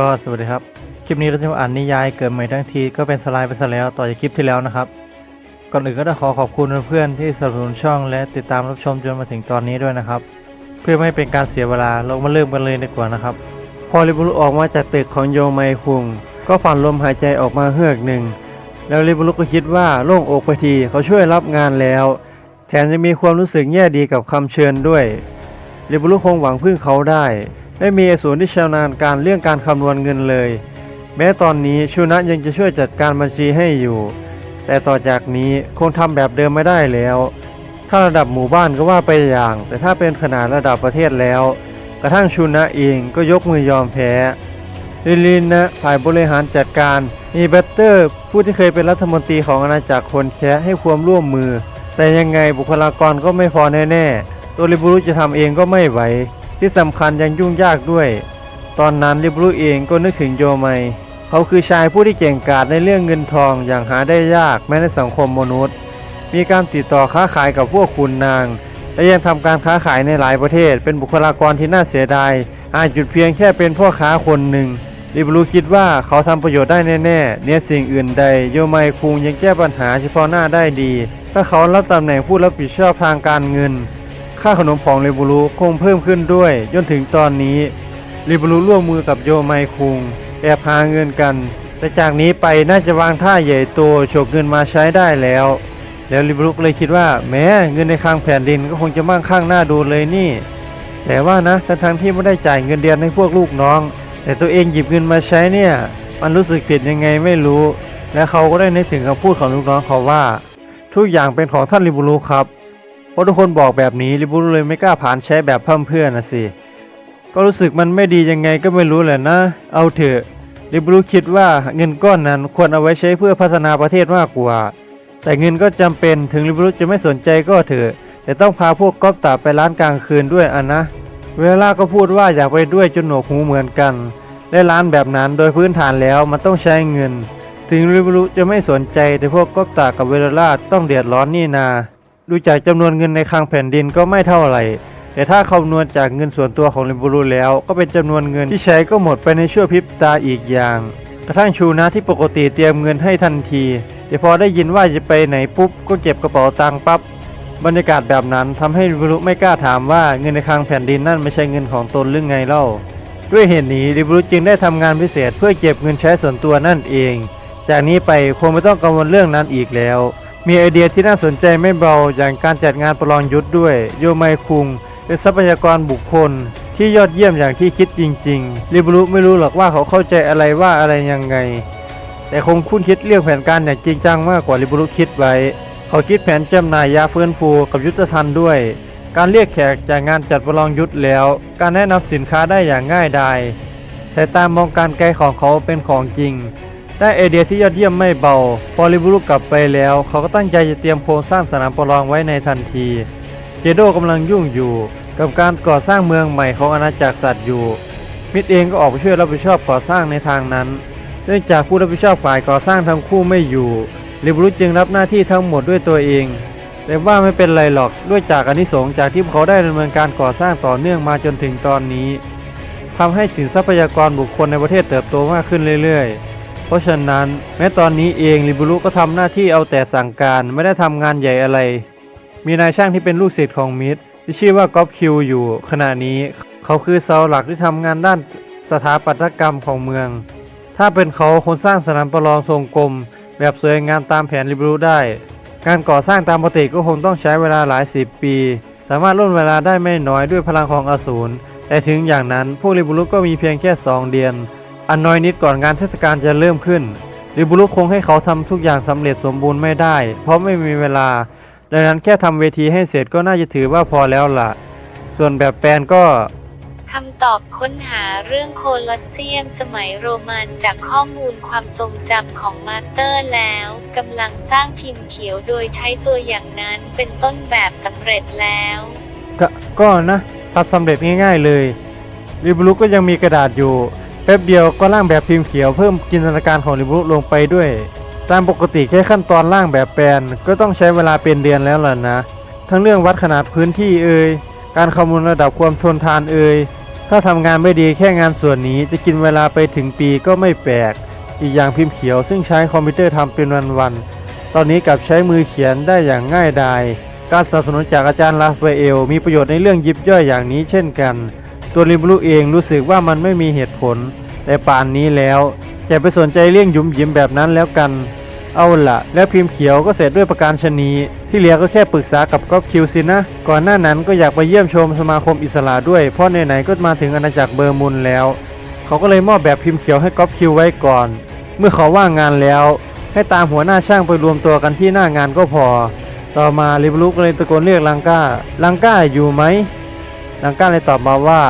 ก็สวัสดีครับ คลิปนี้เราจะมาอ่านนิยายเกิดใหม่ทั้งทีก็เป็นสไลด์ไปซะแล้วต่อจากคลิปที่แล้วนะครับ ก่อนอื่นก็ต้องขอขอบคุณเพื่อนๆที่สนับสนุนช่องและติดตามรับชมจนมาถึงตอนนี้ด้วยนะครับ เพื่อไม่ให้เป็นการเสียเวลาเรามาเริ่มกันเลยดีกว่านะครับ พอริบุรุออกมาจากตึกของโยไมคุงก็ฝันลมหายใจออกมาเฮือกหนึ่ง แล้วริบุรุก็คิดว่าโล่งอกไปทีเขาช่วยรับงานแล้ว แถมยังมีความรู้สึกแย่ดีกับคำเชิญด้วยริบุรุคงหวังพึ่งเขาได้ ไม่มีไอ้ศูนย์ที่ชำนาญการเรื่องการคำนวณเงินเลย แม้ตอนนี้ชูนะยังจะช่วยจัดการบัญชีให้อยู่ แต่ต่อจากนี้คงทำแบบเดิมไม่ได้แล้ว ถ้าระดับหมู่บ้านก็ว่าไปอย่าง แต่ถ้าเป็นขนาดระดับประเทศแล้ว กระทั่งชูนะเองก็ยกมือยอมแพ้ลินลินนะฝ่ายบริหารจัดการมีเบตเตอร์ ผู้ที่เคยเป็นรัฐมนตรีของอาณาจักรคนแคะให้ความร่วมมือ แต่ยังไงบุคลากรก็ไม่พอแน่ๆตัวริบุรุจะทำเองก็ไม่ไหว ที่สำคัญยังยุ่งยากด้วย ตอนนั้นริบุรุเองก็นึกถึงโยไมเขาคือชายผู้ที่เก่งกาจในเรื่องเงินทองอย่างหาได้ยากแม้ในสังคมมนุษย์ มีการติดต่อค้าขายกับพวกคุณนาง และยังทำการค้าขายในหลายประเทศ เป็นบุคลากรที่น่าเสียดาย อาจหยุดเพียงแค่เป็นพ่อค้าคนหนึ่งริบรูคิดว่าเขาทำประโยชน์ได้แน่ๆเนี่ยสิ่งอื่นใด โยไมคุงยังแก้ปัญหาเฉพาะหน้าได้ดี ถ้าเขารับตำแหน่งผู้รับผิดชอบทางการเงิน ค่าขนมของริบรูคงเพิ่มขึ้นด้วยจนถึงตอนนี้ริบรูร่วมมือกับโยไมคุง แอบหาเงินกัน แต่จากนี้ไปน่าจะวางท่าใหญ่โตโฉกเงินมาใช้ได้แล้ว แล้วริบรุกเลยคิดว่า แม้เงินในคลังแผ่นดินก็คงจะมั่งคั่งหน้าดูเลยนี่ แต่ว่านะทั้งทั้งที่ไม่ได้จ่ายเงินเดือนให้พวกลูกน้อง แต่ตัวเองหยิบเงินมาใช้เนี่ย มันรู้สึกผิดยังไงไม่รู้ และเขาก็ได้นึกถึงคำพูดของลูกน้องเขาว่า ทุกอย่างเป็นของท่านริบุรุครับ เพราะทุกคนบอกแบบนี้ริบุรุเลยไม่กล้าผ่านใช้แบบเพิ่มเพื่อนนะสิ ก็รู้สึกมันไม่ดียังไงก็ไม่รู้แหละนะ เอาเถอะริบุรุคิดว่าเงินก้อนนั้นควรเอาไว้ใช้เพื่อพัฒนาประเทศมากกว่า แต่เงินก็จำเป็นถึงริบุรุจะไม่สนใจก็เถอะ แต่ต้องพาพวกก๊อปตาไปร้านกลางคืนด้วยอันนะ เวลาก็พูดว่าอยากไปด้วยจนหนวกหูเหมือนกันและร้านแบบนั้นโดยพื้นฐานแล้วมันต้องใช้เงิน ถึงริบุรุจะไม่สนใจแต่พวกก๊อปตากับเวลาต้องเดือดร้อนนี่นา ดูจากจำนวนเงินในคลังแผ่นดินก็ไม่เท่าไหร่ แต่ถ้าคำนวณจากเงินส่วนตัวของริบุรุแล้ว ก็เป็นจำนวนเงินที่ใช้ก็หมดไปในชั่วพริบตาอีกอย่าง กระทั่งชูนะที่ปกติเตรียมเงินให้ทันที แต่พอได้ยินว่าจะไปไหนปุ๊บก็เก็บกระเป๋าตังค์ปั๊บบรรยากาศแบบนั้นทำให้ริบุรุไม่กล้าถามว่าเงินในคลังแผ่นดินนั่นไม่ใช่เงินของตนหรือไงเล่า ด้วยเหตุนี้ริบุรุจึงได้ทำงานพิเศษเพื่อเก็บเงินใช้ส่วนตัวนั่นเอง จากนี้ไปคงไม่ต้องกังวลเรื่องนั้นอีกแล้ว มีไอเดียที่น่าสนใจไม่เบาอย่างการจัดงานประลองยุทธ์ด้วย โยไมคุงเป็นทรัพยากรบุคคลที่ยอดเยี่ยมอย่างที่คิดจริงๆริบุรุไม่รู้หรอกว่าเขาเข้าใจอะไรว่าอะไรยังไง แต่คงคุ้นคิดเรื่องแผนการอย่างจริงจังมากกว่าริบุรุคิดไว้ เขาคิดแผนจำหน่ายยาเฟื้นฟูกับยุทธทันด้วย การเรียกแขกจากงานจัดประลองยุทธแล้ว การแนะนำสินค้าได้อย่างง่ายดายสายตามองการไกลของเขาเป็นของจริง ได้ไอเดียที่ยอดเยี่ยมไม่เบา พอริบุรุกลับไปแล้ว เขาก็ตั้งใจจะเตรียมโครงสร้างสนามประลองไว้ในทันที เจโดกำลังยุ่งอยู่ กับการก่อสร้างเมืองใหม่ของอาณาจักรสัตว์อยู่ มิดเองก็ออกไปช่วยรับผิดชอบก่อสร้างในทางนั้น เนื่องจากผู้รับผิดชอบฝ่ายก่อสร้างทั้งคู่ไม่อยู่ริบุรุจึงรับหน้าที่ทั้งหมดด้วยตัวเอง แต่ว่าไม่เป็นไรหรอกด้วยจากอนิสงส์จากที่เขาได้ดำเนินการก่อสร้างต่อเนื่องมาจนถึงตอนนี้ทำให้สินทรัพยากรบุคคลในประเทศเติบโตมากขึ้นเรื่อยๆ เพราะฉะนั้น แม้ตอนนี้เองริบุรุก็ทำหน้าที่เอาแต่สั่งการไม่ได้ทำงานใหญ่อะไร มีนายช่างที่เป็นลูกศิษย์ของมิดที่ชื่อว่าก๊อฟคิวอยู่ ขณะนี้เขาคือเสาหลักที่ทำงานด้านสถาปัตยกรรมของเมือง ถ้าเป็นเขาคนสร้างสนามประลองทรงกลม แบบสวยงามตามแผนริบุรูได้ การก่อสร้างตามปกติก็คงต้องใช้เวลาหลายสิบปี สามารถล่นเวลาได้ไม่น้อยด้วยพลังของอสูรแต่ถึงอย่างนั้นพวกริบุรุก็มีเพียงแค่สองเดือน อันน้อยนิดก่อนงานเทศกาลจะเริ่มขึ้นริบุรุคงให้เขาทำทุกอย่างสำเร็จสมบูรณ์ไม่ได้ เพราะไม่มีเวลา ดังนั้นแค่ทำเวทีให้เสร็จก็น่าจะถือว่าพอแล้วล่ะ ส่วนแบบแปลนก็คำตอบค้นหาเรื่องโคลอสเซียมสมัยโรมันจากข้อมูลความทรงจำของมาสเตอร์แล้วกำลังสร้างพิมพ์เขียวโดยใช้ตัวอย่างนั้นเป็นต้นแบบสำเร็จแล้วก็ก็นะทำสำเร็จง่ายๆเลยริบุรุก็ยังมีกระดาษอยู่แป๊บเดียวก็ร่างแบบพิมพ์เขียวเพิ่มจินตนาการของริบุลงไปด้วย ตามปกติแค่ขั้นตอนร่างแบบแปลนก็ต้องใช้เวลาเป็นเดือนแล้วล่ะนะ ทั้งเรื่องวัดขนาดพื้นที่เอ่ยการคำนวณระดับความทนทานเอ่ยถ้าทำงานไม่ดีแค่งานส่วนนี้จะกินเวลาไปถึงปีก็ไม่แปลก อีกอย่างพิมพ์เขียวซึ่งใช้คอมพิวเตอร์ทำเป็นวันๆตอนนี้กลับใช้มือเขียนได้อย่างง่ายดายการสนับสนุนจากอาจารย์ลาฟเอลมีประโยชน์ในเรื่องยิบย่อยอย่างนี้เช่นกัน ตัวริบลูเองรู้สึกว่ามันไม่มีเหตุผล แต่ป่านนี้แล้วอย่าไปสนใจเรื่องยุ่มยิ้มแบบนั้นแล้วกัน เอาละแล้วพิมพ์เขียวก็เสร็จด้วยประการชนีที่เหลือก็แค่ปรึกษากับก๊อฟคิวสินะ ก่อนหน้านั้นก็อยากไปเยี่ยมชมสมาคมอิสระด้วย เพราะไหนๆก็มาถึงอาณาจักรเบอร์มุนแล้ว เขาก็เลยมอบแบบพิมพ์เขียวให้ก๊อฟคิวไว้ก่อน เมื่อเขาว่างงานแล้ว ให้ตามหัวหน้าช่างไปรวมตัวกันที่หน้างานก็พอ ต่อมาลิบลูก็เลยตะโกนเรียกลังกาลังกาอยู่ไหม ลังก้าเลยตอบมาว่า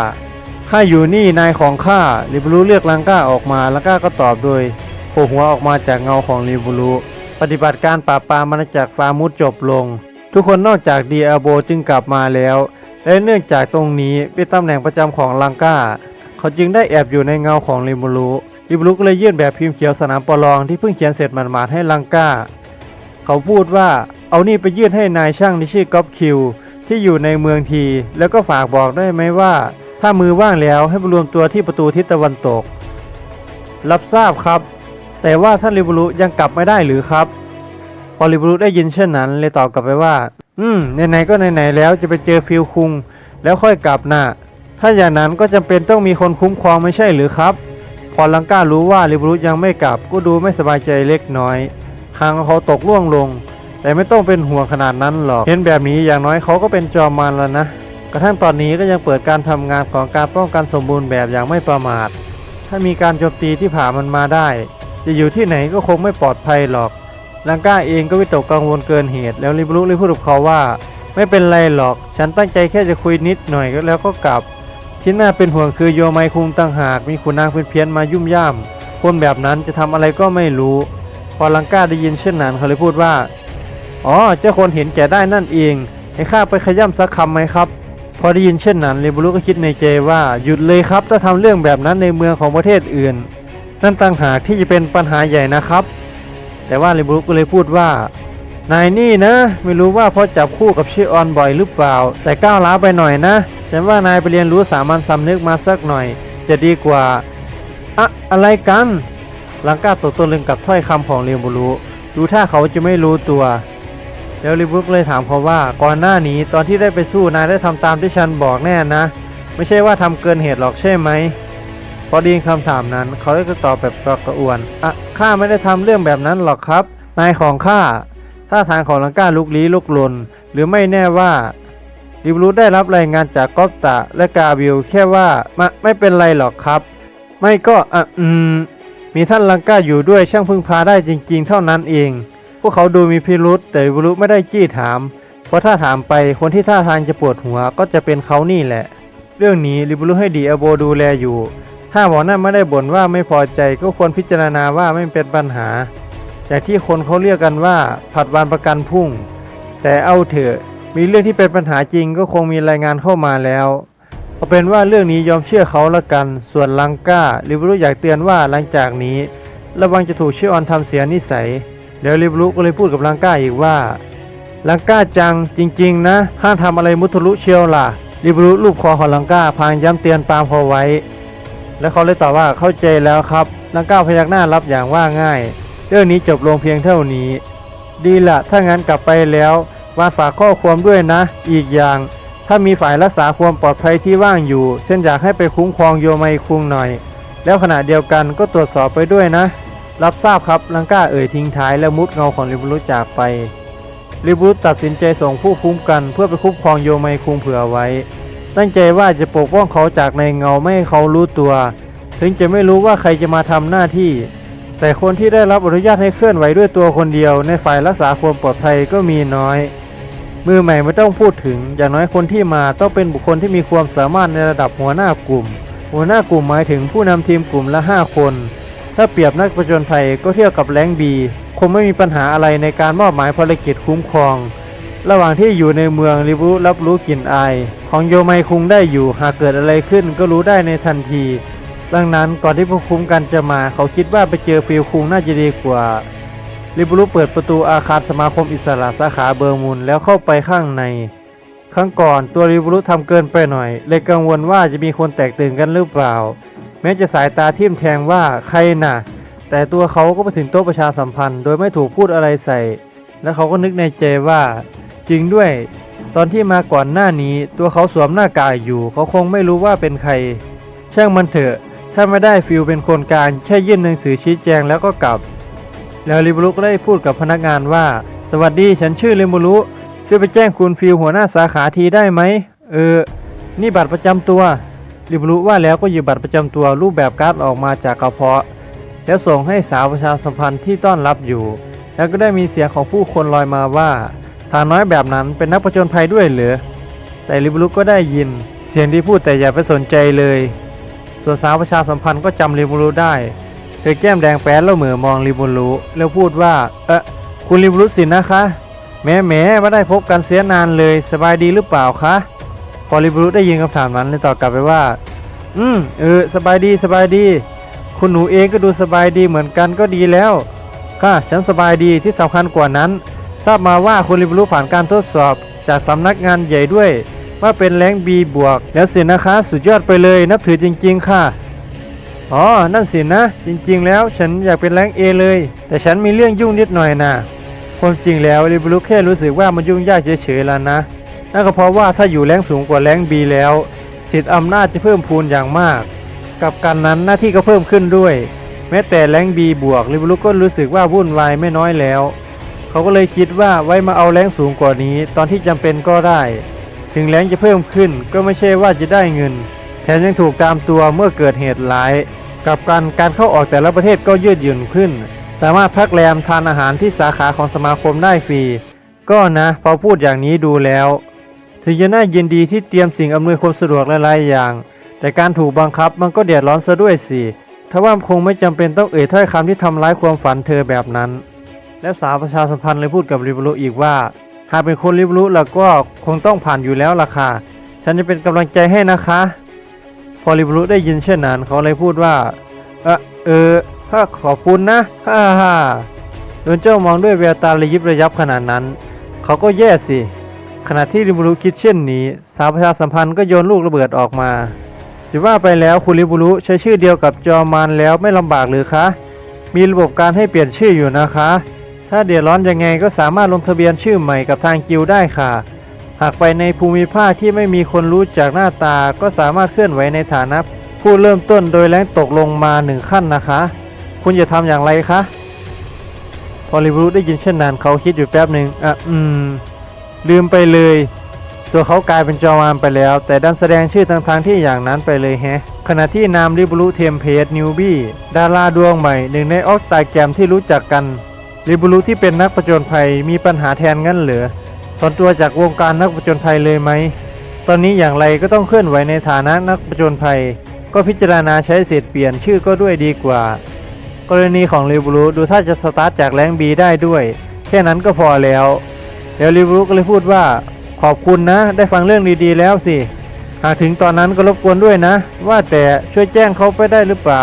ข้าอยู่นี่นายของข้าลิบลูเรียกลังก้าออกมาลังก้าก็ตอบโดยโผล่หัวออกมาจากเงาของลิบลูปฏิบัติการปราบปรามอาณาจักรฟามุดจบลง ทุกคนนอกจากดีอาโบจึงกลับมาแล้ว และเนื่องจากตรงนี้เป็นตำแหน่งประจำของลังก้า เขาจึงได้แอบอยู่ในเงาของลิบลูลิบลูก็เลยยื่นแบบพิมพ์เขียวสนามประลองที่เพิ่งเขียนเสร็จหมาดๆให้ลังก้า เขาพูดว่าเอานี่ไปยื่นให้นายช่างที่ชื่อก๊อฟคิว ที่อยู่ในเมืองที แล้วก็ฝากบอกได้ไหมว่า ถ้ามือว่างแล้วให้มารวมตัวที่ประตูทิศตะวันตก รับทราบครับ แต่ว่าท่านริบุรุยังกลับไม่ได้หรือครับพอริบุรุได้ยินเช่นนั้น เลยตอบกลับไปว่า อืมไหนๆก็ไหนๆแล้วจะไปเจอฟิลคุง แล้วค่อยกลับน่ะถ้าอย่างนั้นก็จำเป็นต้องมีคนคุ้มครองไม่ใช่หรือครับ พอลังก้ารู้ว่าริบุรุยังไม่กลับก็ดูไม่สบายใจเล็กน้อยคางเขาตกล่วงลง แต่ไม่ต้องเป็นห่วงขนาดนั้นหรอก เห็นแบบนี้อย่างน้อยเขาก็เป็นจอมมารแล้วนะ กระทั่งตอนนี้ก็ยังเปิดการทำงานของการป้องกันสมบูรณ์แบบอย่างไม่ประมาท ถ้ามีการโจมตีที่ผ่ามันมาได้ จะอยู่ที่ไหนก็คงไม่ปลอดภัยหรอกลังก้าเองก็วิตกกังวลเกินเหตุ แล้วริบลุเลยพูดกับเขาว่า ไม่เป็นไรหรอก ฉันตั้งใจแค่จะคุยนิดหน่อยก็แล้วก็กลับ ที่น่าเป็นห่วงคือโยไมคุงตั้งหาก มีขุนนางเพี้ยนๆมายุ่มย่ามคนแบบนั้นจะทำอะไรก็ไม่รู้ พอลังก้าได้ยินเช่นนั้นเขาเลยพูดว่า อ๋อ เจ้าคนเห็นแก่ได้นั่นเอง ให้ข้าไปขย้ำสักคำไหมครับ พอได้ยินเช่นนั้นเรบุรุก็คิดในใจว่าหยุดเลยครับ ถ้าทำเรื่องแบบนั้นในเมืองของประเทศอื่น นั่นต่างหากที่จะเป็นปัญหาใหญ่นะครับ แต่ว่าเรบุรุก็เลยพูดว่า นายนี่นะ ไม่รู้ว่าพราะจับคู่กับชื่ออนบ่อยหรือเปล่า แต่ก้าวล้าวไปหน่อยนะฉันว่านายไปเรียนรู้สามัญสำนึกมาสักหน่อย จะดีกว่าอะอะไรกันลังก้าตกตะลึงกับถ้อยคำของเรบุรุดูถ้าเขาจะไม่รู้ตัว แล้วลิบุกเลยถามเขาว่าก่อนหน้านี้ตอนที่ได้ไปสู้นายได้ทำตามที่ฉันบอกแน่นะ ไม่ใช่ว่าทำเกินเหตุหรอกใช่ไหมพอไดีนคำถามนั้น เขาได้ก็ตอบแบบกระกระอ่วนอะข้าไม่ได้ทำเรื่องแบบนั้นหรอกครับ นายของข้าท่าทางของลังกาลุกลี้ลุกลน หรือไม่แน่ว่าลิบรูได้รับรายงานจากกอฟตะและกาบิลแค่ว่ามาไม่เป็นไรหรอกครับ ไม่ก็อะอืมมีท่านลังกาอยู่ด้วยช่างพึ่งพาได้จริง ๆ เท่านั้นเอง พวกเขาดูมีพิรุษแต่ริบุรุไม่ได้จี้ถาม เพราะถ้าถามไปคนที่ท่าทางจะปวดหัวก็จะเป็นเขานี่แหละ เรื่องนี้ริบุรุให้ดีอโบดูแลอยู่ ถ้าหมอนั่นไม่ได้บ่นว่าไม่พอใจก็ควรพิจารณาว่าไม่เป็นปัญหาแต่ที่คนเขาเรียกกันว่าผัดวันประกันพุ่ง แต่เอาเถอะมีเรื่องที่เป็นปัญหาจริงก็คงมีรายงานเข้ามาแล้วเอาเป็นว่าเรื่องนี้ยอมเชื่อเขาละกัน ส่วนลังก้าริบุรุอยากเตือนว่าหลังจากนี้ ระวังจะถูกเชื่อออนทำเสียนิสัย แล้วริบลุก็เลยพูดกับลังก้าอีกว่าลังก้าจังจริง ๆ นะห้ามทำอะไรมุทะลุเชียวล่ะริบลุลูบคอของลังก้าพางย้ำเตือนปามพอไว้ แล้วเขาเลยตอบว่าเข้าใจแล้วครับลังก้าพยักหน้ารับอย่างว่าง่าย เรื่องนี้จบลงเพียงเท่านี้ ดีละถ้างั้นกลับไปแล้ววาฝากข้อความด้วยนะ อีกอย่าง ถ้ามีฝ่ายรักษาความปลอดภัยที่ว่างอยู่เช่นอยากให้ไปคุ้มครองโยไมคุงหน่อย แล้วขณะเดียวกันก็ตรวจสอบไปด้วยนะ รับทราบครับลังก้าเอ่ยทิ้งท้ายแล้วมุดเงาของริบุรุจากไปริบุรุตัดสินใจส่งผู้คุ้มกันเพื่อไปคุ้มครองโยไมคุงเผื่อไว้ ตั้งใจว่าจะปกป้องเขาจากในเงาไม่ให้เขารู้ตัว ถึงจะไม่รู้ว่าใครจะมาทำหน้าที่ แต่คนที่ได้รับอนุญาตให้เคลื่อนไหวด้วยตัวคนเดียว ในฝ่ายรักษาความปลอดภัยก็มีน้อย มือใหม่ไม่ต้องพูดถึง อย่างน้อยคนที่มาต้องเป็นบุคคลที่มีความสามารถในระดับหัวหน้ากลุ่ม หัวหน้ากลุ่มหมายถึงผู้นำทีมกลุ่มละ5คน ถ้าเปรียบนักประจนภัยก็เทียบกับแรงบีคงไม่มีปัญหาอะไรในการมอบหมายภารกิจคุ้มครอง ระหว่างที่อยู่ในเมืองริบุรับรู้กลิ่นอาย ของโยไมคุงได้อยู่หากเกิดอะไรขึ้นก็รู้ได้ในทันที ดังนั้นก่อนที่ผู้คุ้มกันจะมา เขาคิดว่าไปเจอฟิลคุงน่าจะดีกว่าริบุรุเปิดประตูอาคารสมาคมอิสระสาขาเบอร์มุนแล้วเข้าไปข้างใน ครั้งก่อนตัวริบุรุทำเกินไปหน่อย เลยกังวลว่าจะมีคนแตกตื่นกันหรือเปล่า แม้จะสายตาทิ่มแทงว่าใครน่ะ แต่ตัวเขาก็ไปถึงโต๊ะประชาสัมพันธ์ โดยไม่ถูกพูดอะไรใส่ และเขาก็นึกในใจว่า จริงด้วย ตอนที่มาก่อนหน้านี้ ตัวเขาสวมหน้ากากอยู่ เขาคงไม่รู้ว่าเป็นใคร ช่างมันเถอะ ถ้าไม่ได้ฟิลเป็นคนกลางแค่ยื่นหนังสือชี้แจงแล้วก็กลับ แล้วริบุรุก็ได้พูดกับพนักงานว่า สวัสดีฉันชื่อริบุรุช่วยไปแจ้งคุณฟิลหัวหน้าสาขาทีได้ไหมเออนี่บัตรประจำตัว ริบุรุว่าแล้วก็หยิบบัตรประจำตัวรูปแบบการ์ดออกมาจากกระเพาะ แล้วส่งให้สาวประชาสัมพันธ์ที่ต้อนรับอยู่ แล้วก็ได้มีเสียงของผู้คนลอยมาว่าสาวน้อยแบบนั้นเป็นนักประจนภัยด้วยเหรือแต่ริบุรุก็ได้ยิน เสียงที่พูดแต่อย่าไปสนใจเลย ส่วนสาวประชาสัมพันธ์ก็จำริบุรุได้เธอแก้มแดงแป๊ดแล้วเหมือมองริบุรุแล้วพูดว่า เออคุณริบุรุสินนะคะแหม่แหม่ไม่ได้พบกันเสียนานเลย สบายดีหรือเปล่าคะ พอริบรุได้ยินคำถามนั้นเลยตอบกลับไปว่า อืมเออสบายดีสบายดี คุณหนูเองก็ดูสบายดีเหมือนกันก็ดีแล้ว ค่ะฉันสบายดีที่สำคัญกว่านั้น ทราบมาว่าคุณริบรูผ่านการทดสอบจากสำนักงานใหญ่ด้วย ว่าเป็นแรงบีบวก แล้วสินะคะสุดยอดไปเลยนับถือจริง ๆ ค่ะอ๋อ นั่นสินะ จริงๆ แล้วฉันอยากเป็นแรงเอเลย แต่ฉันมีเรื่องยุ่งนิดหน่อยนะความจริงแล้วริบรู้แค่รู้สึกว่ามันยุ่งยากเฉยๆแล้วนะ นั่นก็เพราะว่าถ้าอยู่แรงสูงกว่าแรงบีแล้ว สิทธิอำนาจจะเพิ่มพูนอย่างมาก กับการนั้นหน้าที่ก็เพิ่มขึ้นด้วย แม้แต่แรงบีบวกลิบลุกก็รู้สึกว่าวุ่นวายไม่น้อยแล้ว เขาก็เลยคิดว่าไว้มาเอาแรงสูงกว่านี้ ตอนที่จำเป็นก็ได้ ถึงแรงจะเพิ่มขึ้นก็ไม่ใช่ว่าจะได้เงิน แถมยังถูกตามตัวเมื่อเกิดเหตุร้าย กับการการเข้าออกแต่ละประเทศก็ยืดหยุ่นขึ้น สามารถพักแรมทานอาหารที่สาขาของสมาคมได้ฟรีก็นะพอพูดอย่างนี้ดูแล้ว ถึงจะน่ายินดีที่เตรียมสิ่งอำนวยความสะดวกหลายๆอย่าง แต่การถูกบังคับมันก็เดือดร้อนซะด้วยสิทว่าคงไม่จำเป็นต้องเอ่ยถ้อยคำที่ทำร้ายความฝันเธอแบบนั้น และสาวประชาสัมพันธ์เลยพูดกับริบรุอีกว่า หากเป็นคนริบรุแล้วก็คงต้องผ่านอยู่แล้วล่ะค่ะ ฉันจะเป็นกำลังใจให้นะคะ พอริบรุได้ยินเช่นนั้นเขาเลยพูดว่า เออเออข้าขอบคุณนะฮ่าฮ่าโดนเจ้ามองด้วยแววตาระยิบระยับขนาดนั้น เขาก็แย่สิ ขณะที่ริบุรุคิดเช่นนี้ สาวประชาสัมพันธ์ก็โยนลูกระเบิดออกมาจะว่าไปแล้วคุณริบุรุใช้ชื่อเดียวกับจอมานแล้วไม่ลำบากหรือคะ มีระบบการให้เปลี่ยนชื่ออยู่นะคะ ถ้าเดือดร้อนยังไงก็สามารถลงทะเบียนชื่อใหม่กับทางกิลได้ค่ะ หากไปในภูมิภาคที่ไม่มีคนรู้จักหน้าตาก็สามารถเคลื่อนไหวในฐานะผู้เริ่มต้นโดยแรงตกลงมาหนึ่งขั้นนะคะ คุณจะทำอย่างไรคะ พอริบรุได้ยินเช่นนั้นเขาคิดอยู่แป๊บหนึ่งอะ อืม ลืมไปเลย ตัวเขากลายเป็นจอมานไปแล้ว แต่ดันแสดงชื่อทางทางๆที่อย่างนั้นไปเลยแฮะ ขณะที่นามริบรุเทมเพสนิวบี้ดาราดวงใหม่ หนึ่งในออสไตาแกรมที่รู้จักกันริบรุที่เป็นนักประจนภัยมีปัญหาแทนงั้นเหรอถอนตัวจากวงการนักประจนภัยเลยไหมตอนนี้อย่างไรก็ต้องเคลื่อนไหวในฐานะนักประจนภัย ก็พิจารณาใช้สิทธิ์เปลี่ยนชื่อก็ด้วยดีกว่า กรณีของริบรุดูถ้าจะสตาร์ทจากแรงบีได้ด้วย แค่นั้นก็พอแล้ว แล้วริบรุก็เลยพูดว่าขอบคุณนะ ได้ฟังเรื่องดีๆแล้วสิ หากถึงตอนนั้นก็รบกวนด้วยนะ ว่าแต่ช่วยแจ้งเขาไปได้หรือเปล่า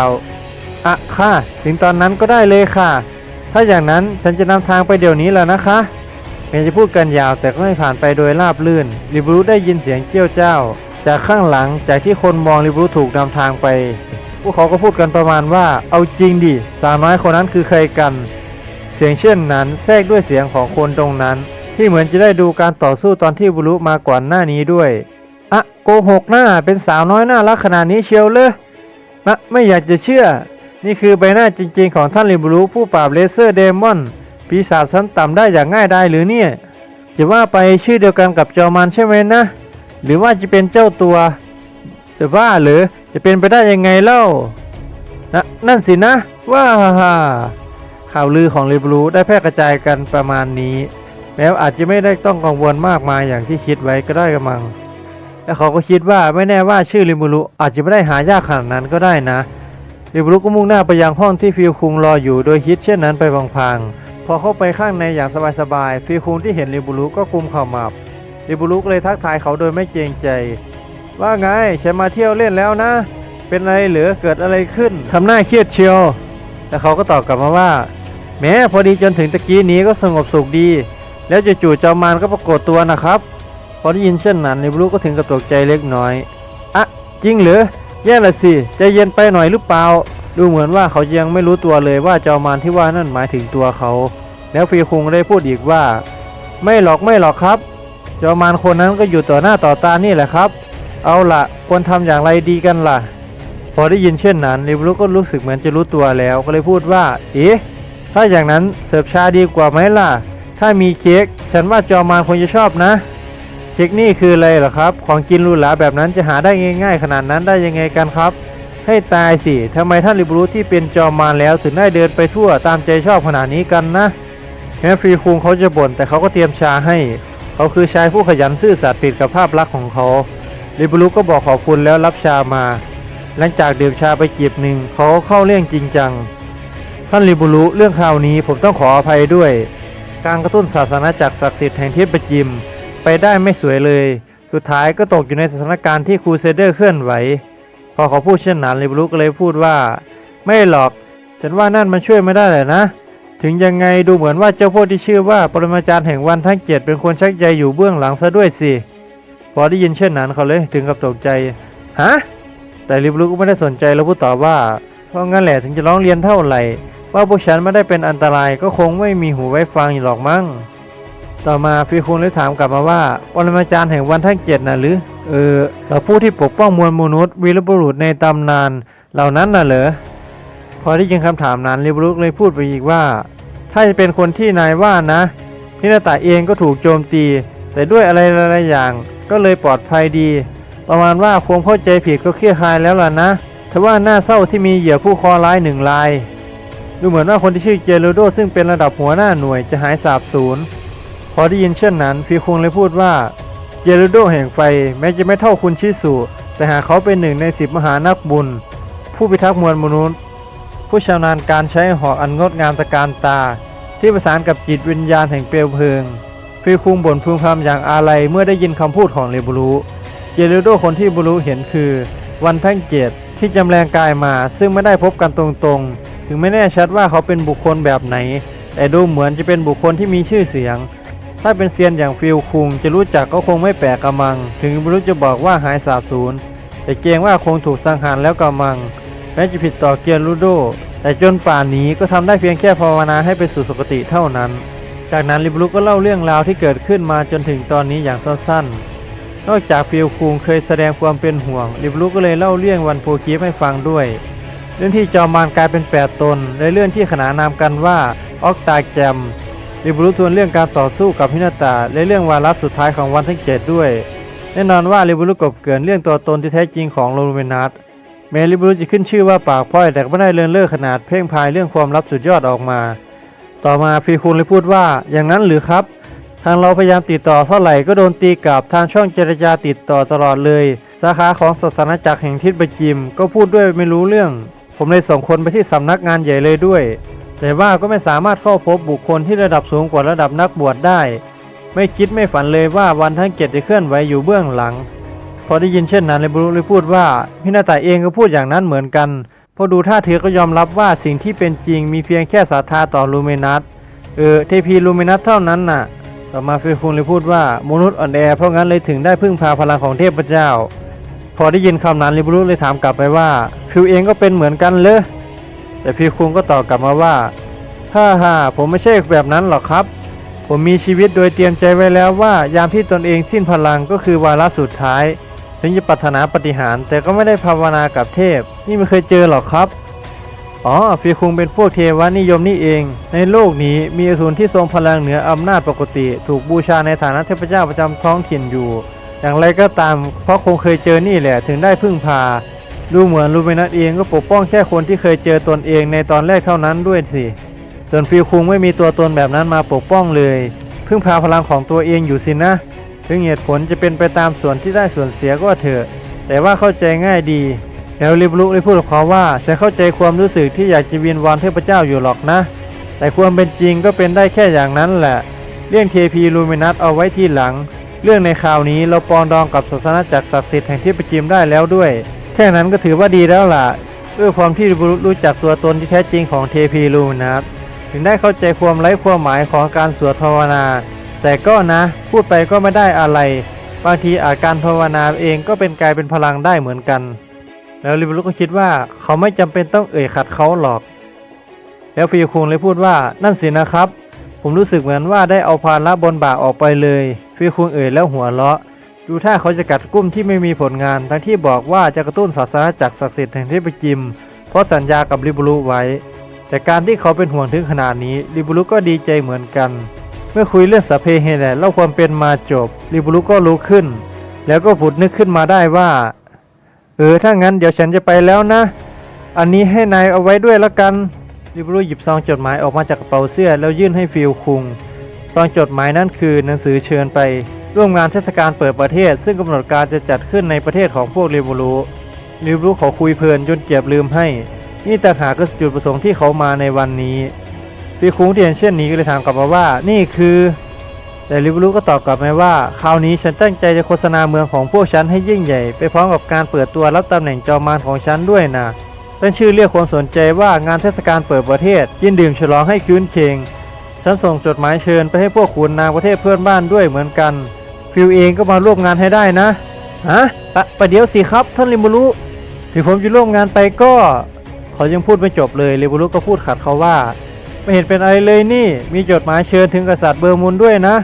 อะค่ะ ถึงตอนนั้นก็ได้เลยค่ะ ถ้าอย่างนั้นฉันจะนำทางไปเดี๋ยวนี้แล้วนะคะแม้จะพูดกันยาวแต่ก็ไม่ผ่านไปโดยราบลื่นริบรุได้ยินเสียงเกี้ยวเจ้า จากข้างหลังจากที่คนมองริบรุถูกนำทางไป พวกเขาก็พูดกันประมาณว่า เอาจริงดิสาวน้อยคนนั้นคือใครกัน เสียงเช่นนั้นแทรกด้วยเสียงของคนตรงนั้น ที่เหมือนจะได้ดูการต่อสู้ตอนที่บุรุมาก่อนหน้านี้ด้วย อะโกหกหน้าเป็นสาวน้อยน่ารักขนาดนี้เชียวเลยนะไม่อยากจะเชื่อ นี่คือใบหน้าจริงๆของท่านริบุรุผู้ปราบเลเซอร์เดมอนปีศาจชั้นต่ำได้อย่างง่ายดายหรือเนี่ยจะว่าไปชื่อเดียวกันกับจอมันใช่ไหมนะ หรือว่าจะเป็นเจ้าตัว จะว่าหรือจะเป็นไปได้ยังไงเล่านะนั่นสินะ ว่าฮ่าข่าวลือของเรบรูได้แพร่กระจายกันประมาณนี้ แล้วอาจจะไม่ได้ต้องกังวลมากมายอย่างที่คิดไว้ก็ได้กระมัง และเขาก็คิดว่าไม่แน่ว่าชื่อริมูรุอาจจะไม่ได้หายากขนาดนั้นก็ได้นะริมูรุก็มุ่งหน้าไปยังห้องที่ฟิลคุงรออยู่โดยคิดเช่นนั้นไปพลางๆพอเข้าไปข้างในอย่างสบายๆฟิลคุงที่เห็นริมูรุก็กุมข่ามับริมูรุก็เลยทักทายเขาโดยไม่เกรงใจ ว่าไงฉันมาเที่ยวเล่นแล้วนะ เป็นอะไรหรือเกิดอะไรขึ้นทำหน้าเครียดเชียวแต่เขาก็ตอบกลับมาว่า แม้พอดีจนถึงตะกี้นี้ก็สงบสุขดี แล้วจู่ๆจอมมารก็ปรากฏตัวนะครับ พอได้ยินเช่นนั้นลิบลูก็ถึงกับตกใจเล็กน้อยอะจริงเหรอแย่ละสิใจเย็นไปหน่อยหรือเปล่า ดูเหมือนว่าเขายังไม่รู้ตัวเลยว่าจอมมารที่ว่านั่นหมายถึงตัวเขา แล้วฟีคุงได้พูดอีกว่า ไม่หรอกไม่หรอกครับ จอมมารคนนั้นก็อยู่ต่อหน้าต่อตานี่แหละครับ เอาละควรทำอย่างไรดีกันล่ะ พอได้ยินเช่นนั้นลิบลูก็รู้สึกเหมือนจะรู้ตัวแล้วก็เลยพูดว่า เอ๊ะถ้าอย่างนั้นเสิร์ฟชาดีกว่าไหมล่ะ ถ้ามีเค้กฉันว่าจอมารคงจะชอบนะ เค้กนี่คืออะไรเหรอครับ ของกินหรูหราแบบนั้นจะหาได้ง่าย ๆ ขนาดนั้นได้ยังไงกันครับ ให้ตายสิทำไมท่านลิบรูที่เป็นจอมารแล้วถึงได้เดินไปทั่วตามใจชอบขนาดนี้กันนะแม้ฟรีคุงเขาจะบ่นแต่เขาก็เตรียมชาให้ เขาคือชายผู้ขยันซื่อสัตย์ผิดกับภาพลักษณ์ของเขาลิบรูก็บอกขอบคุณแล้วรับชามา หลังจากดื่มชาไปจีบหนึ่งเขาเข้าเรื่องจริงจัง ท่านลิบุรุเรื่องข่าวนี้ผมต้องขออภัยด้วย การกระตุ้นศาสนาจักรศักดิ์สิทธิ์แห่งเทพจิม ไปได้ไม่สวยเลย สุดท้ายก็ตกอยู่ในสถานการณ์ที่ครูเซเดอร์เคลื่อนไหว พอเขาพูดเช่นนั้นลิบรุก็เลยพูดว่า ไม่หรอก ฉันว่านั่นมันช่วยไม่ได้เลยนะ ถึงยังไงดูเหมือนว่าเจ้าพวกที่ชื่อว่าปรมาจารย์แห่งวันทั้งเจ็ดเป็นคนชักใยอยู่เบื้องหลังซะด้วยสิ พอได้ยินเช่นนั้นเขาเลยถึงกับตกใจ ฮะ แต่ลิบลูก็ไม่ได้สนใจแล้วพูดต่อว่า เพราะงั้นแหละถึงจะร้องเรียนเท่าไหร่ ว่าพวกฉันไม่ได้เป็นอันตรายก็คงไม่มีหูไว้ฟังอยู่หรอกมั้ง ต่อมาฟีคุงเลยถามกลับมาว่าปรมาจารย์แห่งวันทั้งเจ็ดน่ะหรือ เออเราผู้ที่ปกป้องมวลมนุษย์วีรบุรุษในตำนานเหล่านั้นน่ะเหรอ พอได้ยินคำถามนั้นลิบลูเลยพูดไปอีกว่า ถ้าจะเป็นคนที่นายว่านะพินาตาเองก็ถูกโจมตี แต่ด้วยอะไรหลายๆอย่าง ก็เลยปลอดภัยดี ประมาณว่าความเข้าใจผิดก็เคลียร์คลายแล้วล่ะนะทว่าหน้าเศร้าที่มีเหยื่อผู้คอร้ายหนึ่งราย ดูเหมือนว่าคนที่ชื่อเจโรโดซึ่งเป็นระดับหัวหน้าหน่วยจะหายสาบสูญพอได้ยินเช่นนั้นฟีคุงเลยพูดว่าเจโรโดแห่งไฟแม้จะไม่เท่าคุณชิสุแต่หากเขาเป็นหนึ่งในสิบมหานักบุญ ผู้พิทักษ์มวลมนุษย์ ผู้ชำนาญการใช้หอกอันงดงามตะการตา ที่ประสานกับจิตวิญญาณแห่งเปลวเพลิงฟีคุงบ่นพึมพำอย่างอาลัยเมื่อได้ยินคำพูดของเรบูรุเจเรโดคนที่บุรุเห็นคือ วันทั้งเจ็ดที่จำแรงกายมาซึ่งไม่ได้พบกันตรงๆ ถึงไม่แน่ชัดว่าเขาเป็นบุคคลแบบไหน แต่ดูเหมือนจะเป็นบุคคลที่มีชื่อเสียง ถ้าเป็นเซียนอย่างฟิลคุงจะรู้จักก็คงไม่แปลกกระมัง ถึงบุรุจะบอกว่าหายสาบสูญแต่เกรงว่าคงถูกสังหารแล้วกระมังแม้จะผิดต่อเกียร์ลูโด แต่จนป่านนี้ก็ทำได้เพียงแค่ภาวนาให้ไปสู่สุคติเท่านั้น จากนั้นลิบลุก็เล่าเรื่องราวที่เกิดขึ้นมาจนถึงตอนนี้อย่างสั้นๆ นอกจากฟิลคุงเคยแสดงความเป็นห่วงลิบลุก็เลยเล่าเรื่องวันโพกีฟให้ฟังด้วย เรื่องที่จอมมารกลายเป็นแปดตนและเรื่องที่ขนานนามกันว่าออกตาแกมลิบลุทวนเรื่องการต่อสู้กับพินาตาและเรื่องวาระสุดท้ายของวันทั้งเจ็ดด้วย แน่นอนว่าลิบลุกบเกินเรื่องตัวตนที่แท้จริงของโลเมนัสแม้ลิบรูจะขึ้นชื่อว่าปากพ้อยแต่ก็ไม่ได้เลินเล่อขนาดเพ่งพายเรื่องความลับสุดยอดออกมา ต่อมาฟีคุนเลยพูดว่าอย่างนั้นหรือครับ ทางเราพยายามติดต่อเท่าไหร่ก็โดนตีกลับทางช่องเจรจาติดต่อตลอดเลย สาขาของศาสนาจักรแห่งทิศประจิม ก็พูดด้วยไม่รู้เรื่อง ผมเลยส่งคนไปที่สำนักงานใหญ่เลยด้วย แต่ว่าก็ไม่สามารถเข้าพบบุคคลที่ระดับสูงกว่าระดับนักบวชได้ ไม่คิดไม่ฝันเลยว่าวันทั้งเจ็ดจะเคลื่อนไหวอยู่เบื้องหลัง พอได้ยินเช่นนั้นเลยบรุเลยพูดว่าพี่นาตาเองก็พูดอย่างนั้นเหมือนกันพราะดูท่าเธอก็ยอมรับว่าสิ่งที่เป็นจริงมีเพียงแค่ศรัทธาต่อลูเมนัสเออเทพีลูเมนัสเท่านั้นน่ะ ต่อมาเฟิฟุนเลยพูดว่ามนุษย์อ่อนแอเพราะงั้นเลยถึงได้พึ่งพาพลังของเทพเจ้า พอได้ยินคำนั้นลิบรุเลยถามกลับไปว่าฟิวเองก็เป็นเหมือนกันเลยแต่ฟิคุงก็ตอบกลับมาว่าฮ่าฮ่าผมไม่ใช่แบบนั้นหรอกครับ ผมมีชีวิตโดยเตรียมใจไว้แล้วว่ายามที่ตนเองสิ้นพลังก็คือวาระสุดท้ายถึงจะปรารถนาปฏิหารแต่ก็ไม่ได้ภาวนากับเทพ นี่ไม่เคยเจอหรอกครับอ๋อฟีคุงเป็นพวกเทวานิยมนี่เอง ในโลกนี้มีอสูรที่ทรงพลังเหนืออำนาจปกติ ถูกบูชาในฐานะเทพเจ้าประจำท้องถิ่นอยู่ อย่างไรก็ตามเพราะคงเคยเจอนี่แหละถึงได้พึ่งพา ดูเหมือนลูเมนัสเองก็ปกป้องแค่คนที่เคยเจอตนเองในตอนแรกเท่านั้นด้วยสิ ส่วนฟิลคุงไม่มีตัวตนแบบนั้นมาปกป้องเลย พึ่งพาพลังของตัวเองอยู่สินะ ถึงเหตุผลจะเป็นไปตามส่วนที่ได้ส่วนเสียก็เถอะ แต่ว่าเข้าใจง่ายดี แล้วริบลุได้พูดกับเขาว่าฉันเข้าใจความรู้สึกที่อยากจะวินวอนเทพเจ้าอยู่หรอกนะ แต่ความเป็นจริงก็เป็นได้แค่อย่างนั้นแหละ เรื่องเทพีลูมินัสเอาไว้ที่หลัง เรื่องในข่าวนี้เราปองดองกับศาสนาจักรศักดิ์สิทธิ์แห่งที่ประจิมได้แล้วด้วย แค่นั้นก็ถือว่าดีแล้วล่ะด้วยความที่ริบลุรู้จักตัวตนที่แท้จริงของเทพีลูนัสถึงได้เข้าใจความไร้ความหมายของการสวดภาวนา แต่ก็นะ พูดไปก็ไม่ได้อะไรบางทีอาการภาวนาเองก็เป็นกลายเป็นพลังได้เหมือนกัน แล้วริบลุก็คิดว่าเขาไม่จำเป็นต้องเอ่ยขัดเขาหรอก แล้วฟิวคุงเลยพูดว่านั่นสินะครับ ผมรู้สึกเหมือนว่าได้เอาภาระบนบ่าออกไปเลย ฟิวคุงเอ่ยแล้วหัวเราะ ดูท่าเขาจะกัดกุ้มที่ไม่มีผลงาน ทั้งที่บอกว่าจะกระตุ้นศาสนาจักรศักดิ์สิทธิ์แห่งเทพจิม เพราะสัญญากับริบุรุไว้ แต่การที่เขาเป็นห่วงถึงขนาดนี้ริบุรุก็ดีใจเหมือนกัน เมื่อคุยเรื่องสพเพเฮแหละเล่าความเป็นมาจบริบุรุก็รู้ขึ้น แล้วก็ผุดนึกขึ้นมาได้ว่า เออถ้างั้นเดี๋ยวฉันจะไปแล้วนะ อันนี้ให้นายเอาไว้ด้วยละกันริบุรุหยิบซองจดหมายออกมาจากกระเป๋าเสื้อแล้วยื่นให้ฟิลคุง ซองจดหมายนั่นคือหนังสือเชิญไป ร่วมงานเทศกาลเปิดประเทศ ซึ่งกำหนดการจะจัดขึ้นในประเทศของพวกริบูรุริบูรุขอคุยเพลินจนเก็บลืมให้ นี่ต่างหากก็จุดประสงค์ที่เขามาในวันนี้ฟีคุงที่เห็นเช่นนี้ก็เลยถามกลับมาว่า นี่คือ แต่ริบูรุก็ตอบกลับมาว่า คราวนี้ฉันตั้งใจจะโฆษณาเมืองของพวกฉันให้ยิ่งใหญ่ ไปพร้อมกับการเปิดตัวรับตำแหน่งจอมารของฉันด้วยนะตั้งชื่อเรียกคนสนใจว่างานเทศกาลเปิดประเทศยินดื่มฉลองให้คืนเคง ฉันส่งจดหมายเชิญไปให้พวกขุนนางประเทศเพื่อนบ้านด้วยเหมือนกัน ฟิวเองก็มาร่วมงานให้ได้นะฮะปะประเดี๋ยวสิครับท่านริมูรุถึงผมจะร่วมงานไปก็เขายังพูดไม่จบเลยริมูรุก็พูดขัดเขาว่า ไม่เห็นเป็นอะไรเลยนี่ มีจดหมายเชิญถึงกษัตริย์เบอร์มุนด้วยนะ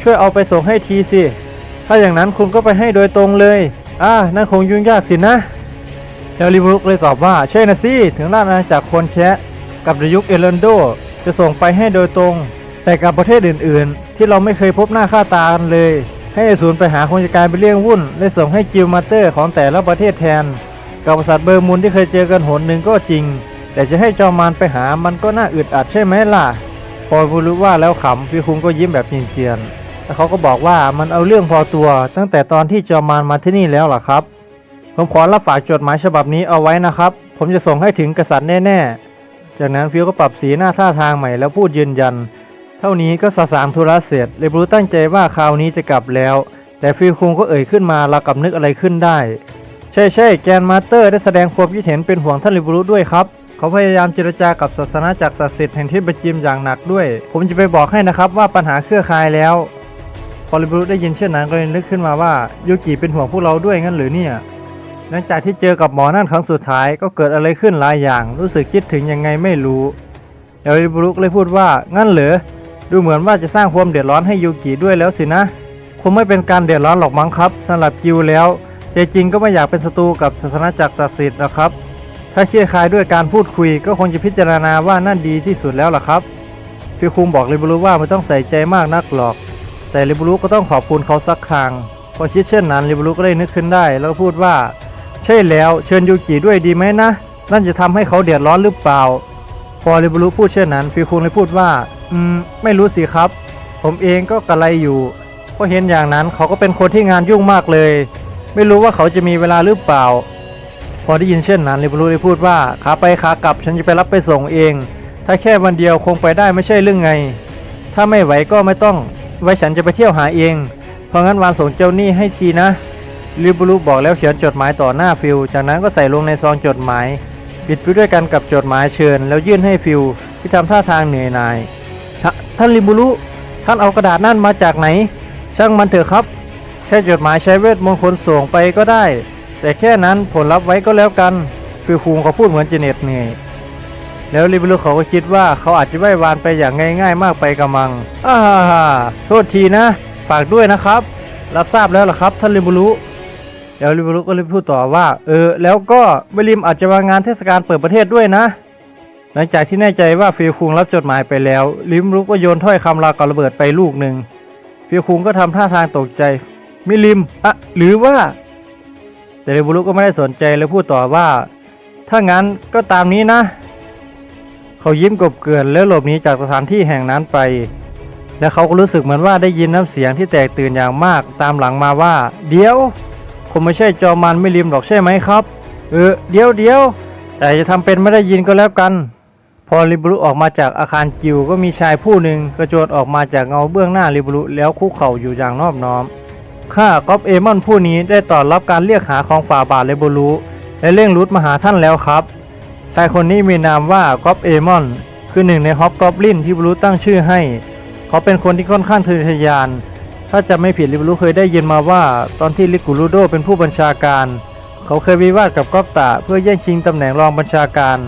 ช่วยเอาไปส่งให้ทีสิถ้าอย่างนั้นคุณก็ไปให้โดยตรงเลยอ่านั่นคงยุ่งยากสินะแล้วริมูรุเลยตอบว่าใช่นะสิถึงราชอาณาจักรคนแชะกับดยุคเอเลนโด จะส่งไปให้โดยตรง แต่กับประเทศอื่น ๆ ที่เราไม่เคยพบหน้าค่าตากันเลย ให้ศูนย์ไปหาคงจะกลายเป็นเรื่องวุ่นเลยส่งให้จิลมาเตอร์ของแต่ละประเทศแทน กับกษัตริย์เบอร์มุนที่เคยเจอกันหนหนึ่งก็จริง แต่จะให้จอมมารไปหามันก็น่าอึดอัดใช่ไหมล่ะพอพูรู้ว่าแล้วขำพี่คุงก็ยิ้มแบบเจียนๆแต่เขาก็บอกว่ามันเอาเรื่องพอตัว ตั้งแต่ตอนที่จอมมารมาที่นี่แล้วล่ะครับ ผมขอรับฝากจดหมายฉบับนี้เอาไว้นะครับ ผมจะส่งให้ถึงกษัตริย์แน่ๆ จากนั้นฟิวก็ปรับสีหน้าท่าทางใหม่แล้วพูดยืนยัน เท่านี้ก็สะสางธุระเสร็จเลบรูตั้งใจว่าคราวนี้จะกลับแล้ว แต่ฟิลคุงก็เอ่ยขึ้นมาเรากับนึกอะไรขึ้นได้ ใช่ใช่แกนมาสเตอร์ได้แสดงความคิดเห็นเป็นห่วงท่านลิบรูด้วยครับเขาพยายามเจรจากับศาสนาจักศักดิ์สิทธิ์แห่งที่ประจิมอย่างหนักด้วย ผมจะไปบอกให้นะครับว่าปัญหาเครือข่ายแล้วพอลิบรูได้ยินเช่นนั้นก็เลยนึกขึ้นมาว่ายูกิเป็นห่วงพวกเราด้วยงั้นหรือเนี่ย หลังจากที่เจอกับหมอนั่นครั้งสุดท้ายก็เกิดอะไรขึ้นหลายอย่าง รู้สึกคิดถึงยังไงไม่รู้แล้วริบรุกเลยพูดว่างั้นเหรอดูเหมือนว่าจะสร้างความเดือดร้อนให้ยูกิด้วยแล้วสินะคงไม่เป็นการเดือดร้อนหรอกมั้งครับสำหรับกิวแล้วใจจริงก็ไม่อยากเป็นศัตรูกับศาสนาจักรศักดิ์สิทธิ์นะครับ ถ้าเคลียร์คลายด้วยการพูดคุยก็คงจะพิจารณาว่านั่นดีที่สุดแล้วล่ะครับฟิคุงบอกริบรุว่าไม่ต้องใส่ใจมากนักหรอก แต่ริบรุก็ต้องขอบคุณเขาสักครั้งพอคิดเช่นนั้นริบรุก็ได้นึกขึ้นได้ แล้วพูดว่า ใช่แล้วเชิญยูกิด้วยดีไหมนะ นั่นจะทำให้เขาเดือดร้อนหรือเปล่า พอริบุรุพูดเช่นนั้นฟิคุงเลยพูดว่า อืม ไม่รู้สิครับ ผมเองก็กระไรอยู่เพราะเห็นอย่างนั้นเขาก็เป็นคนที่งานยุ่งมากเลย ไม่รู้ว่าเขาจะมีเวลาหรือเปล่า พอได้ยินเช่นนั้นริบุรุเลยพูดว่าขาไปขากลับฉันจะไปรับไปส่งเอง ถ้าแค่วันเดียวคงไปได้ไม่ใช่เรื่องไง ถ้าไม่ไหวก็ไม่ต้อง ไว้ฉันจะไปเที่ยวหาเอง เพราะงั้นวานส่งเจ้าหนี้ให้ทีนะ ลิบูรุบอกแล้วเขียนจดหมายต่อหน้าฟิลจากนั้นก็ใส่ลงในซองจดหมาย ปิดไปด้วยกันกับจดหมายเชิญ แล้วยื่นให้ฟิลที่ทำท่าทางเหนื่อยหน่ายทท่านลิบูรุท่านเอากระดาษนั่นมาจากไหน ช่างมันเถอะครับ แค่จดหมายใช้เวทมนต์ขนส่งไปก็ได้ แต่แค่นั้นผลลัพธ์ไว้ก็แล้วกัน ฟิลคุงเขาพูดเหมือนจะเหน็ดเหนื่อยแล้วลิบูรุเขาก็คิดว่าเขาอาจจะไหว้วานไปอย่างง่าย ๆ มากไปกระมังอ้าฮ่าโทษทีนะ ฝากด้วยนะครับ รับทราบแล้วล่ะครับท่านลิบูรุ แล้วลิบรุก็เลยพูดต่อว่า เออ แล้วก็เบลิมอาจจะมางานเทศกาลเปิดประเทศด้วยนะ หลังจากที่แน่ใจว่าฟิลคุงรับจดหมายไปแล้ว ลิมรุก็โยนถ้อยคำลากับระเบิดไปลูกหนึ่งฟิลคุงก็ทำท่าทางตกใจ มิลิมอะหรือว่า แต่ลิบรุก็ไม่ได้สนใจและพูดต่อว่า ถ้างั้นก็ตามนี้นะ เขายิ้มกบเกลื่อนแล้วหลบหนีจากสถานที่แห่งนั้นไป และเขาก็รู้สึกเหมือนว่าได้ยินน้ำเสียงที่แตกตื่นอย่างมากตามหลังมาว่า เดี๋ยว คงไม่ใช่จอมันไม่ริมหรอกใช่ไหมครับ เออเดี๋ยวเดี๋ยวแต่จะทำเป็นไม่ได้ยินก็แล้วกัน พอริบรุออกมาจากอาคารจิวก็มีชายผู้หนึ่งกระโจนออกมาจากเงาเบื้องหน้าริบรุแล้วคุกเข่าอยู่อย่างนอบน้อมข้ากอฟเอมอนผู้นี้ได้ตอบรับการเรียกหาของฝ่าบาทริบรุและเร่งรุดมาหาท่านแล้วครับชายคนนี้มีนามว่ากอฟเอมอนคือหนึ่งในฮอปกอบลินที่บรุตั้งชื่อให้ เขาเป็นคนที่ค่อนข้างทะเยอทะยาน ถ้าจะไม่ผิดลิบรูเคยได้ยินมาว่า ตอนที่ลิกูรูโดเป็นผู้บัญชาการ เขาเคยวิวาทกับก๊อปตะเพื่อแย่งชิงตำแหน่งรองบัญชาการ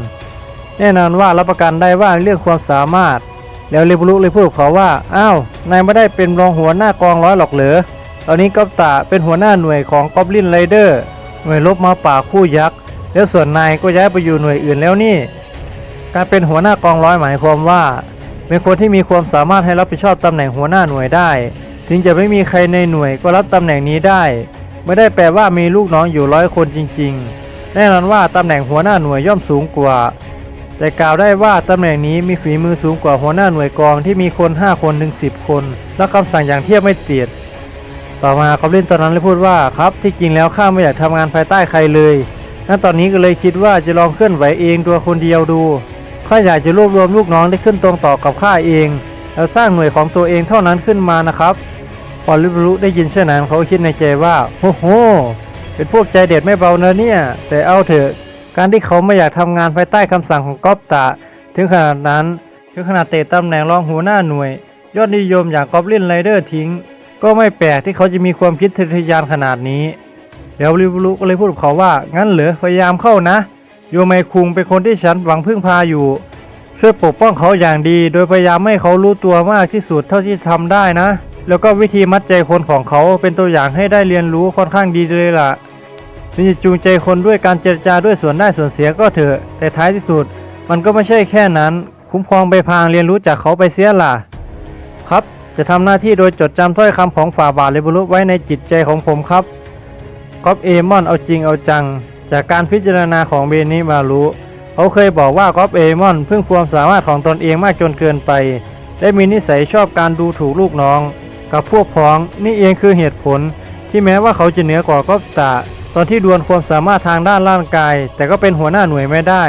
แน่นอนว่ารับประกันได้ว่าเรื่องความสามารถ แล้วลิบรูเลยพูดเขาว่าอ้าวนายไม่ได้เป็นรองหัวหน้ากองร้อยหรอกเหรอตอนนี้ก๊อปตะเป็นหัวหน้าหน่วยของกอบลินไรเดอร์หน่วยลบมาป่าคู่ยักษ์แล้วส่วนนายก็ย้ายไปอยู่หน่วยอื่นแล้วนี่ การเป็นหัวหน้ากองร้อยหมายความว่า เป็นคนที่มีความสามารถให้รับผิดชอบตำแหน่งหัวหน้าหน่วยได้ ถึงจะไม่มีใครในหน่วยก็รับตำแหน่งนี้ได้ ไม่ได้แปลว่ามีลูกน้องอยู่ร้อยคนจริง ๆ แน่นอนว่าตำแหน่งหัวหน้าหน่วยย่อมสูงกว่า แต่กล่าวได้ว่าตำแหน่งนี้มีฝีมือสูงกว่าหัวหน้าหน่วยกองที่มีคน 5 คนถึง10 คน และคำสั่งอย่างเทียบไม่ติดต่อมาคอบลินตอนนั้นเลยพูดว่าครับที่จริงแล้วข้าไม่อยากทำงานภายใต้ใครเลยนั่นตอนนี้ก็เลยคิดว่าจะลองเคลื่อนไหวเองตัวคนเดียวดูข้าอยากจะรวบรวมลูกน้องได้ขึ้นตรงต่อกับข้าเอง แล้วสร้างหน่วยของตัวเองเท่านั้นขึ้นมานะครับ พอลิบรุได้ยินเช่นนั้นเขาคิดในใจว่าโอ้โห เป็นพวกใจเด็ดไม่เบานะเนี่ย แต่เอาเถอะ การที่เขาไม่อยากทำงานภายใต้คำสั่งของก๊อปตะ ถึงขนาดนั้น ถึงขนาดเตะตำแหน่งรองหัวหน้าหน่วย ยอดนิยมอย่างก๊อบลินไรเดอร์ทิ้ง ก็ไม่แปลกที่เขาจะมีความคิดทะเยอทะยานขนาดนี้แล้วลิบรุก็เลยพูดกับเขาว่า งั้นเหรอพยายามเข้านะ โยไมคุงเป็นคนที่ฉันหวังพึ่งพาอยู่ช่วยปกป้องเขาอย่างดี โดยพยายามให้เขารู้ตัวมากที่สุดเท่าที่ทำได้นะ แล้วก็วิธีมัดใจคนของเขาเป็นตัวอย่างให้ได้เรียนรู้ค่อนข้างดีเลยล่ะถึงจะจูงใจคนด้วยการเจรจาด้วยส่วนได้ส่วนเสียก็เถอะ แต่ท้ายที่สุด มันก็ไม่ใช่แค่นั้น คุ้มครองใบพางเรียนรู้จากเขาไปเสียล่ะ ครับ จะทำหน้าที่โดยจดจำถ้อยคำของฝ่าบาทเลบุรุไว้ในจิตใจของผมครับก๊อปเอมอนเอาจริงเอาจัง จากการพิจารณาของเบนิมารุเขาเคยบอกว่าก๊อปเอมอนพึ่งความสามารถของตนเองมากจนเกินไป และมีนิสัยชอบการดูถูกลูกน้อง กับพวกพ้องนี่เองคือเหตุผล ที่แม้ว่าเขาจะเหนือกว่าก๊อปตะ ตอนที่ดวลความสามารถทางด้านร่างกาย แต่ก็เป็นหัวหน้าหน่วยไม่ได้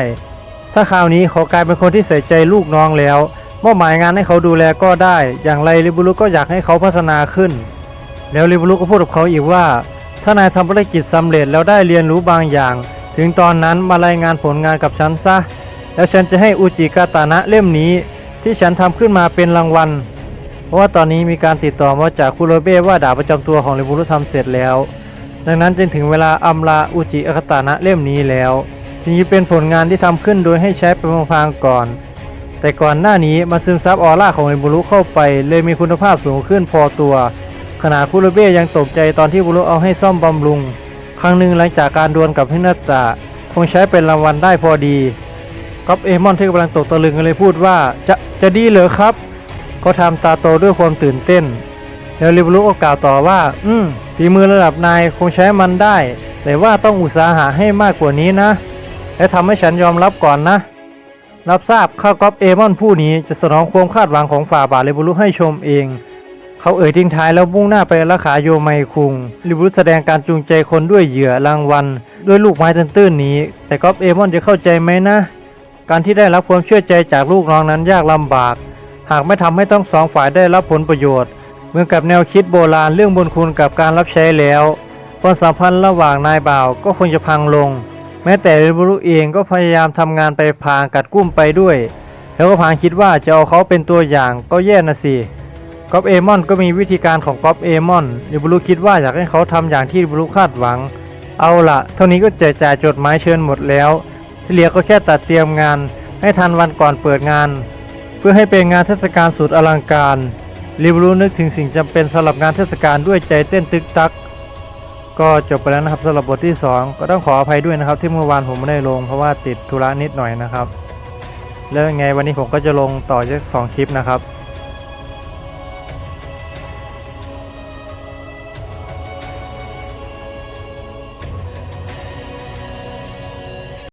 ถ้าคราวนี้เขากลายเป็นคนที่ใส่ใจลูกน้องแล้วมอบหมายงานให้เขาดูแลก็ได้ อย่างไรริบุรุก็อยากให้เขาพัฒนาขึ้น แล้วริบุรุก็พูดกับเขาอีกว่า ถ้านายทำภารกิจสำเร็จแล้วได้เรียนรู้บางอย่าง ถึงตอนนั้นมารายงานผลงานกับฉันซะ แล้วฉันจะให้อุจิกาตานะเล่มนี้ ที่ฉันทำขึ้นมาเป็นรางวัล ราะว่าตอนนี้มีการติดต่อมาจากคุโรเบ้ว่าดาบประจำตัวของริบุรุทำเสร็จแล้ว ดังนั้นจึงถึงเวลาอำลาอุจิอคตานะเล่มนี้แล้วจึงเป็นผลงานที่ทำขึ้นโดยให้ใช้เป็นพางก่อน แต่ก่อนหน้านี้มาซึมซับออร่าของริบุรุเข้าไป เลยมีคุณภาพสูงขึ้นพอตัว ขณะคุโรเบ้ยังตกใจตอนที่บุรุเอาให้ซ่อมบำรุง ครั้งหนึ่งหลังจากการดวลกับฮินาตะคงใช้เป็นรางวัลได้พอดีก๊อปเอมอนที่กำลังตกตะลึงเลยพูดว่าจะจะดีเหรอครับ เขาทำตาโตด้วยความตื่นเต้น แล้วริบรุก็กล่าวต่อว่า อืมฝีมือระดับนายคงใช้มันได้ แต่ว่าต้องอุตสาหะให้มากกว่านี้นะ และทำให้ฉันยอมรับก่อนนะ รับทราบข้ากอปเอมอนผู้นี้จะสนองความคาดหวังของฝ่าบาทริบรุให้ชมเอง เขาเอ่ยทิ้งท้ายแล้วมุ่งหน้าไปรักษาโยไมคุงริบรุแสดงการจูงใจคนด้วยเหยื่อรางวัลด้วยลูกไม้ตื้นๆนี้ แต่กอปเอมอนจะเข้าใจไหมนะ การที่ได้รับความเชื่อใจจากลูกน้องนั้นยากลำบาก หากไม่ทำให้ทั้งสองฝ่ายได้รับผลประโยชน์ เหมือนกับแนวคิดโบราณเรื่องบุญคุณกับการรับใช้แล้วความสัมพันธ์ระหว่างนายบ่าวก็คงจะพังลง แม้แต่ริบุรุเองก็พยายามทำงานไปพางกัดกุ้มไปด้วย แล้วก็พางคิดว่าจะเอาเขาเป็นตัวอย่างก็แย่นะสิก๊อปเอมอนก็มีวิธีการของก๊อปเอมอนริบุรุคิดว่าอยากให้เขาทำอย่างที่ริบุรุคาดหวัง เอาละเท่านี้ก็แจกจ่ายจดหมายเชิญหมดแล้วที่เหลือก็แค่ตัดเตรียมงาน ให้ทันวันก่อนเปิดงาน เพื่อให้เป็นงานเทศกาลสุดอลังการรีบรู้นึกถึงสิ่งจำเป็นสำหรับงานเทศกาลด้วยใจเต้นตึกตัก ก็จบไปแล้วนะครับสำหรับบทที่ 2 ก็ต้องขออภัยด้วยนะครับ ที่เมื่อวานผมไม่ได้ลงเพราะว่าติดธุระนิดหน่อยนะครับ แล้วยังไงวันนี้ผมก็จะลงต่อจากสองคลิปนะครับ